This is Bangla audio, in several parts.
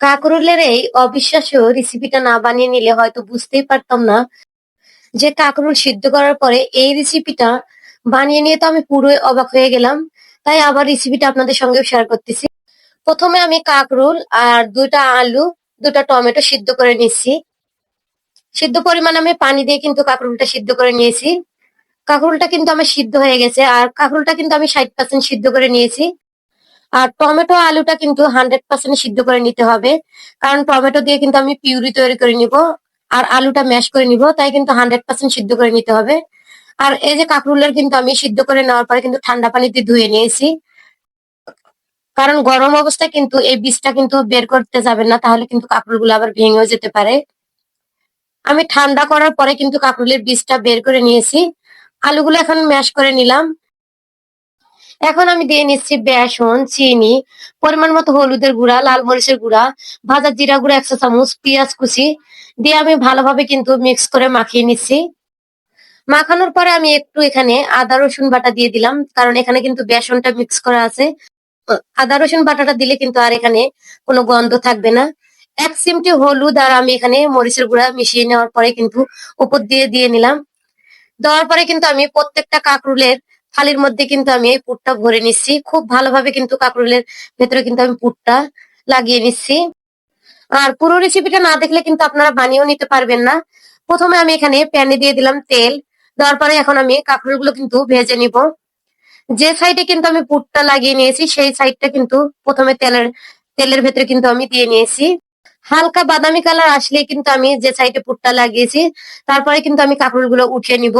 কাকরোলের এই অবিশ্বাস্য রেসিপিটা না বানিয়ে নিলে হয়তো বুঝতেই পারতাম না যে কাকরোল সিদ্ধ করার পরে এই রেসিপিটা বানিয়ে নিয়ে তো আমি পুরোই অবাক হয়ে গেলাম। তাই আবার রেসিপিটা আপনাদের সঙ্গেও শেয়ার করতেছি। প্রথমে আমি কাকরোল আর দুটা আলু দুটা টমেটো সিদ্ধ করে নিচ্ছি। সিদ্ধ পরিমাণ আমি পানি দিয়ে কিন্তু কাকরোলটা সিদ্ধ করে নিয়েছি। কাকরোলটা কিন্তু আমার সিদ্ধ হয়ে গেছে আর কাকরোলটা কিন্তু আমি ষাট পার্সেন্ট সিদ্ধ করে নিয়েছি। আর টমেটো আলুটা কিন্তু হান্ড্রেড পার্সেন্ট সিদ্ধ করে নিতে হবে। কারণ টমেটো দিয়ে কিন্তু আমি পিউরি তৈরি করে নিব। আর আলুটা ম্যাশ করে নিব, তাই কিন্তু হান্ড্রেড পার্সেন্ট সিদ্ধ করে নিতে হবে। আর এই যে কাকরুলের কিন্তু আমি সিদ্ধ করে নেওয়ার পরে কিন্তু ঠান্ডা পানিতে ধুয়ে নিয়েছি। কারণ গরম অবস্থায় কিন্তু এই বীজটা কিন্তু বের করতে যাবেন না, তাহলে কিন্তু কাকরুলগুলো আবার ভেঙেও যেতে পারে। আমি ঠান্ডা করার পরে কিন্তু কাকরুলের বীজটা বের করে নিয়েছি। আলুগুলো এখন ম্যাশ করে নিলাম। এখন আমি দিয়ে নিচ্ছি বেসন, চিনি, পরিমাণ মতো হলুদের গুঁড়া, লাল মরিচের গুঁড়া, ভাজা জিরা গুঁড়া একশো চামচ, পেঁয়াজ কুচি দিয়ে আমি ভালোভাবে কিন্তু মিক্স করে মাখিয়ে নিচ্ছি। মাখানোর পরে আমি একটু এখানে আদা, রসুন বাটা দিয়ে দিলাম, কারণ এখানে কিন্তু বেসনটা মিক্স করা আছে। আদা, রসুন বাটাটা দিলে কিন্তু আর এখানে কোনো গন্ধ থাকবে না। এক চিমটি হলুদ আর আমি এখানে মরিচের গুঁড়া মিশিয়ে নেওয়ার পরে কিন্তু উপর দিয়ে দিয়ে নিলাম। দেওয়ার পরে কিন্তু আমি প্রত্যেকটা কাকরুলের থালির মধ্যে কিন্তু আমি এই পুরটা ভরে নিচ্ছি। খুব ভালোভাবে কিন্তু কাকরুলের ভেতরে কিন্তু আমি পুরটা লাগিয়ে নিচ্ছি। আর পুরো রেসিপিটা না দেখলে কিন্তু আপনারা বানিয়েও নিতে পারবেন না। প্রথমে আমি এখানে প্যানে দিয়ে দিলাম তেল। দেওয়ার পরে এখন আমি কাকরুলগুলো কিন্তু ভেজে নিব। যে সাইডে কিন্তু আমি পুরটা লাগিয়ে নিয়েছি, সেই সাইডটা কিন্তু প্রথমে তেলের তেলের ভেতরে কিন্তু আমি দিয়ে নিয়েছি। হালকা বাদামি কালার আসলে কিন্তু আমি যে সাইডে পুরটা লাগিয়েছি, তারপরে কিন্তু আমি কাকরুলগুলো উঠিয়ে নিব।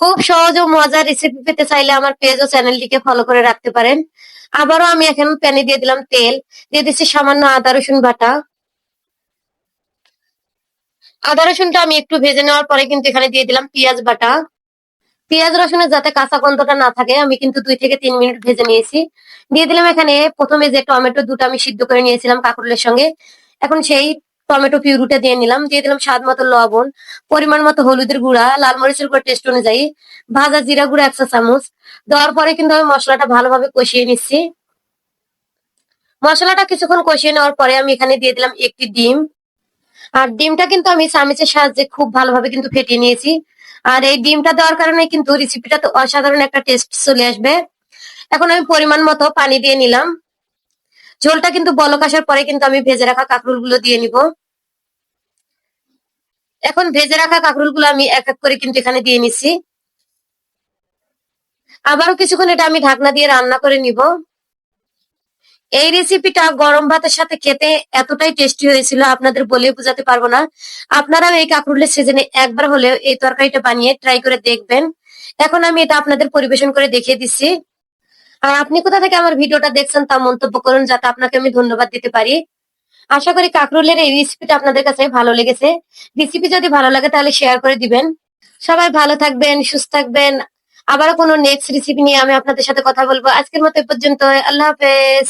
খুব সহজ ও মজার রেসিপি পেতে চাইলে আমার পেজ ও চ্যানেলটিকে ফলো করে রাখতে পারেন। আবারও আমি এখন প্যানে দিয়ে দিলাম তেল। দিয়ে দিচ্ছি সামান্য আদা, রসুন বাটা। আদা, রসুনটা আমি একটু ভেজে নেওয়ার পরে কিন্তু এখানে দিয়ে দিলাম পেঁয়াজ বাটা। পেঁয়াজ, রসুনের যাতে কাঁচা গন্ধটা না থাকে, আমি কিন্তু দুই থেকে তিন মিনিট ভেজে নিয়েছি। দিয়ে দিলাম এখানে প্রথমে যে টমেটো দুটো আমি সিদ্ধ করে নিয়েছিলাম কাকুরের সঙ্গে। এখন সেই টমেটো পিউরিটা দিয়ে নিলাম, দিয়ে দিলাম স্বাদ মতো লবণ, পরিমাণ মতো হলুদের গুঁড়া, লাল মরিচের গুঁড়া টেস্ট অনুযায়ী, ভাজা জিরা গুঁড়া একশো চামচ। দেওয়ার পরে কিন্তু আমি মশলাটা ভালোভাবে কষিয়ে নিচ্ছি। মশলাটা কিছুক্ষণ কষিয়ে নেওয়ার পরে আমি এখানে দিয়ে দিলাম একটি ডিম। আর ডিমটা কিন্তু আমি চামিচের সাহায্যে খুব ভালোভাবে কিন্তু ফেটিয়ে নিয়েছি। আর এই ডিমটা দেওয়ার কারণে কিন্তু রেসিপিটা তো অসাধারণ একটা টেস্ট চলে আসবে। এখন আমি পরিমাণ মতো পানি দিয়ে নিলাম। ঝোলটা কিন্তু বলক আসার পরে কিন্তু আমি ভেজে রাখা কাঁকরুলগুলো দিয়ে নিব। এখন ভেজে রাখা কাঁকরুলগুলো আমি এক এক করে কিন্তু এখানে দিয়ে নিচ্ছি। আবারও কিছুক্ষণ এটা আমি ঢাকনা দিয়ে রান্না করে নিব। এই রেসিপিটা গরম ভাতের সাথে খেতে এতটাই টেস্টি হয়েছিল, আপনাদের বলে বোঝাতে পারব না। আপনারাও এই কাঁকরুলের সিজনে একবার হলেও এই তরকারিটা বানিয়ে ট্রাই করে দেখবেন। এখন আমি এটা আপনাদের পরিবেশন করে দেখিয়ে দিচ্ছি। আর আপনি কোথা থেকে আমার ভিডিওটা দেখছেন তা মন্তব্য করুন, যাতে আপনাকে আমি ধন্যবাদ দিতে পারি। আশা করি কাকরুলের এই রেসিপিটা আপনাদের কাছে ভালো লেগেছে। রেসিপি যদি ভালো লাগে তাহলে শেয়ার করে দিবেন। সবাই ভালো থাকবেন, সুস্থ থাকবেন। আবারও কোনো নেক্সট রেসিপি নিয়ে আমি আপনাদের সাথে কথা বলব। আজকের মতো পর্যন্ত আল্লাহ হাফেজ।